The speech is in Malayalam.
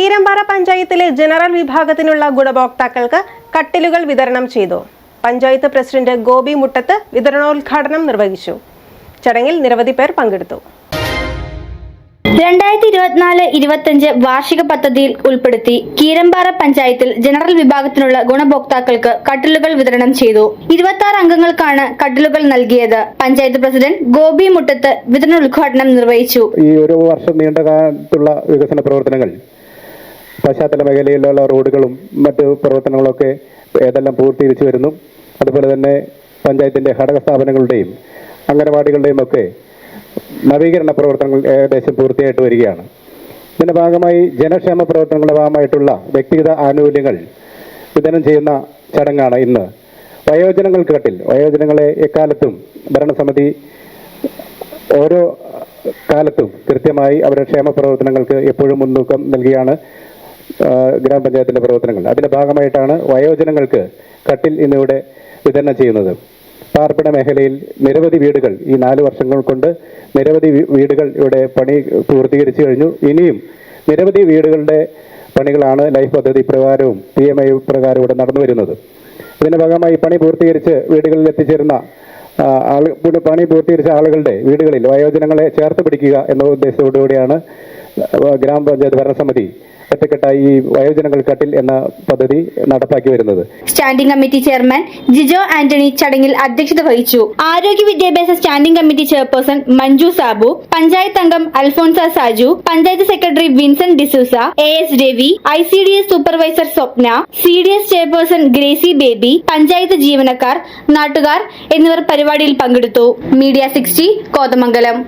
കീരമ്പാറ പഞ്ചായത്തിലെ ജനറൽ വിഭാഗത്തിനുള്ള ഗുണഭോക്താക്കൾക്ക് കട്ടിലുകൾ വിതരണം ചെയ്തു. പഞ്ചായത്ത് പ്രസിഡന്റ് ഗോപി മുട്ടത്ത് വിതരണോദ്ഘാടനം നിർവഹിച്ചു. ചടങ്ങിൽ നിരവധി പേർ പങ്കെടുത്തു. രണ്ടായിരത്തി ഇരുപത്തിനാല് ഇരുപത്തിയഞ്ച് വാർഷിക പദ്ധതിയിൽ ഉൾപ്പെടുത്തി കീരമ്പാറ പഞ്ചായത്തിൽ ജനറൽ വിഭാഗത്തിനുള്ള ഗുണഭോക്താക്കൾക്ക് കട്ടിലുകൾ വിതരണം ചെയ്തു. ഇരുപത്തി ആറ് അംഗങ്ങൾക്കാണ് കട്ടിലുകൾ നൽകിയത്. പഞ്ചായത്ത് പ്രസിഡന്റ് ഗോപി മുട്ടത്ത് വിതരണോദ്ഘാടനം നിർവഹിച്ചു. ഈ ഒരു വർഷം നീണ്ട കാലത്തുള്ള വികസന പ്രവർത്തനങ്ങൾ പശ്ചാത്തല മേഖലയിലുള്ള റോഡുകളും മറ്റ് പ്രവർത്തനങ്ങളൊക്കെ ഏതെല്ലാം പൂർത്തീകരിച്ചു വരുന്നു. അതുപോലെ തന്നെ പഞ്ചായത്തിന്റെ ഘടക സ്ഥാപനങ്ങളുടെയും അംഗനവാടികളുടെയും ഒക്കെ നവീകരണ പ്രവർത്തനങ്ങൾ ഏകദേശം പൂർത്തിയായിട്ട് വരികയാണ്. ഇതിന്റെ ഭാഗമായി ജനക്ഷേമ പ്രവർത്തനങ്ങളുടെ ഭാഗമായിട്ടുള്ള വ്യക്തിഗത ആനുകൂല്യങ്ങൾ വിതരണം ചെയ്യുന്ന ചടങ്ങാണ് ഇന്ന്. വയോജനങ്ങൾക്ക് കട്ടിൽ വയോജനങ്ങളെ എക്കാലത്തും ഭരണസമിതി ഓരോ കാലത്തും കൃത്യമായി അവരുടെ ക്ഷേമ പ്രവർത്തനങ്ങൾക്ക് എപ്പോഴും മുൻതൂക്കം നൽകിയാണ്. ആ, ഗ്രാമപഞ്ചായത്തിന്റെ പ്രവർത്തനങ്ങൾ. അതിന്റെ ഭാഗമായിട്ടാണ് വയോജനങ്ങൾക്ക് കട്ടിൽ ഇന്നിവിടെ വിതരണം ചെയ്യുന്നത്. പാർപ്പിട മേഖലയിൽ നിരവധി വീടുകൾ ഈ നാല് വർഷങ്ങൾ കൊണ്ട് നിരവധി വീടുകൾ ഇവിടെ പണി പൂർത്തീകരിച്ചു കഴിഞ്ഞു. ഇനിയും നിരവധി വീടുകളുടെ പണികളാണ് ലൈഫ് പദ്ധതി പ്രകാരവും പി എം ഐ പ്രകാരവും ഇവിടെ നടന്നു വരുന്നത്. ഇതിന്റെ ഭാഗമായി പണി പൂർത്തീകരിച്ച് വീടുകളിൽ എത്തിച്ചേരുന്ന ആൾ പണി പൂർത്തീകരിച്ച ആളുകളുടെ വീടുകളിൽ വയോജനങ്ങളെ ചേർത്ത് പിടിക്കുക എന്ന ഉദ്ദേശത്തോടുകൂടിയാണ് ഗ്രാമപഞ്ചായത്ത് ഭരണസമിതി ഒറ്റക്കെട്ടായി ഈ വയോജനങ്ങൾ കട്ടിൽ എന്ന പദ്ധതി നടപ്പാക്കി വരുന്നത്. Standing committee chairman Jijo Antony ചടങ്ങിൽ അധ്യക്ഷത വഹിച്ചു. ആരോഗ്യ വിദ്യാഭ്യാസ standing committee chairperson Manju Sabu panchayat അംഗം Alphonsa Saju panchayat secretary Vincent D'Souza A S Ravi I C D S supervisor Swapna C D S chairperson Gracy Baby panchayat ജീവനക്കാർ നാട്ടുകാർ എന്നിവർ പരിപാടിയിൽ പങ്കെടുത്തു. Media sixty Kothamangalam.